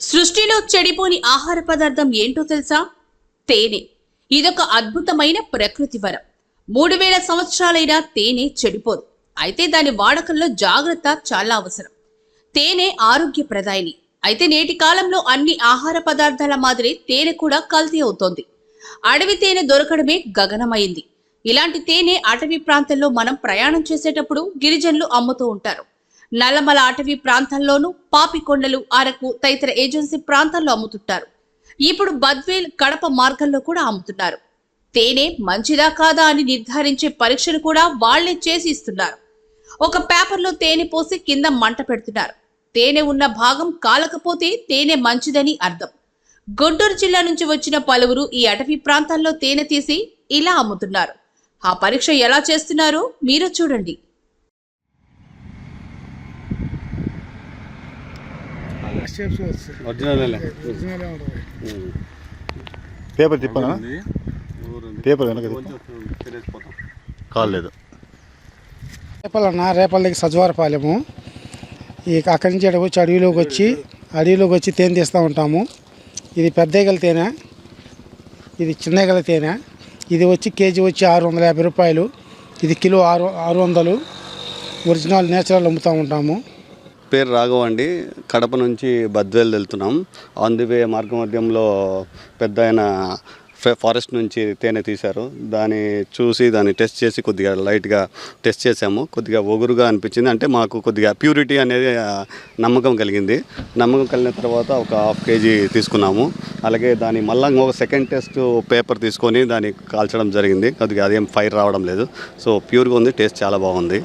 సృష్టిలో చెడిపోని ఆహార పదార్థం ఏంటో తెలుసా? తేనె. ఇదొక అద్భుతమైన ప్రకృతి వరం. మూడు వేల సంవత్సరాలైనా తేనె చెడిపోదు. అయితే దాని వాడకంలో జాగ్రత్త చాలా అవసరం. తేనె ఆరోగ్యప్రదాయిని. అయితే నేటి కాలంలో అన్ని ఆహార పదార్థాల మాదిరి తేనె కూడా కల్తీ అవుతోంది. అడవి తేనె దొరకడమే గగనమైంది. ఇలాంటి తేనె అటవీ ప్రాంతంలో మనం ప్రయాణం చేసేటప్పుడు గిరిజనులు అమ్ముతూ ఉంటారు. నల్లమల అటవీ ప్రాంతాల్లోనూ పాపికొండలు అరకు తదితర ఏజెన్సీ ప్రాంతాల్లో అమ్ముతుంటారు. ఇప్పుడు బద్వేల్ కడప మార్గంలో కూడా అమ్ముతున్నారు. తేనె మంచిదా కాదా అని నిర్ధారించే పరీక్షలు కూడా వాళ్ళే చేసి ఇస్తున్నారు. ఒక పేపర్లో తేనె పోసి కింద మంట పెడుతున్నారు. తేనె ఉన్న భాగం కాలకపోతే తేనె మంచిదని అర్థం. గుంటూరు జిల్లా నుంచి వచ్చిన పలువురు ఈ అటవీ ప్రాంతాల్లో తేనె తీసి ఇలా అమ్ముతున్నారు. ఆ పరీక్ష ఎలా చేస్తున్నారో? మీరు చూడండి. షేప్స్ వస్తాయి ఒరిజినల్ ఒరిజినల్ ఉంటుంది పేపర్ తిప్పనా? పేపర్ వెనక కాలేదు రేపలన్న రేపల దగ్గర సజ్వారపాలెము. ఈ అక్కడి నుంచి అక్కడ వచ్చి అడవిలోకి వచ్చి అడవిలోకి వచ్చి తేనె తీస్తూ ఉంటాము. ఇది పెద్ద ఈగల తేనె. ఇది చిన్న ఈగల తేనె. ఇది వచ్చి కేజీ వచ్చి ఆరు వందల యాభై రూపాయలు. ఇది కిలో ఆరు ఆరు వందలు ఒరిజినల్ నేచురల్ అమ్ముతూ ఉంటాము. పేరు రాఘవ అండి. కడప నుంచి బద్వేలు వెళ్తున్నాం. ఆన్ ది వే మార్గ మధ్యంలో పెద్ద ఆయన ఫారెస్ట్ నుంచి తేనె తీశారు. దాన్ని చూసి దాన్ని టెస్ట్ చేసి కొద్దిగా లైట్గా టెస్ట్ చేసాము కొద్దిగా ఒగురుగా అనిపించింది. అంటే మాకు కొద్దిగా ప్యూరిటీ అనేది నమ్మకం కలిగింది. నమ్మకం కలిగిన తర్వాత ఒక హాఫ్ కేజీ తీసుకున్నాము. అలాగే దాని మళ్ళా ఒక సెకండ్ టెస్ట్ పేపర్ తీసుకొని దాన్ని కాల్చడం జరిగింది. కొద్దిగా అదేం ఫైర్ రావడం లేదు. సో ప్యూర్గా ఉంది. టేస్ట్ చాలా బాగుంది.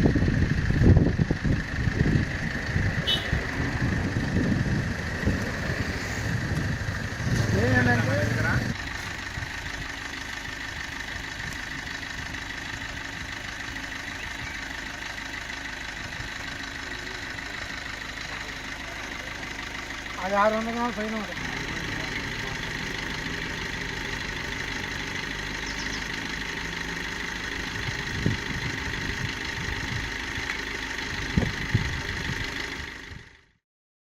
అది ఆరు వందల గ్రాముల పైన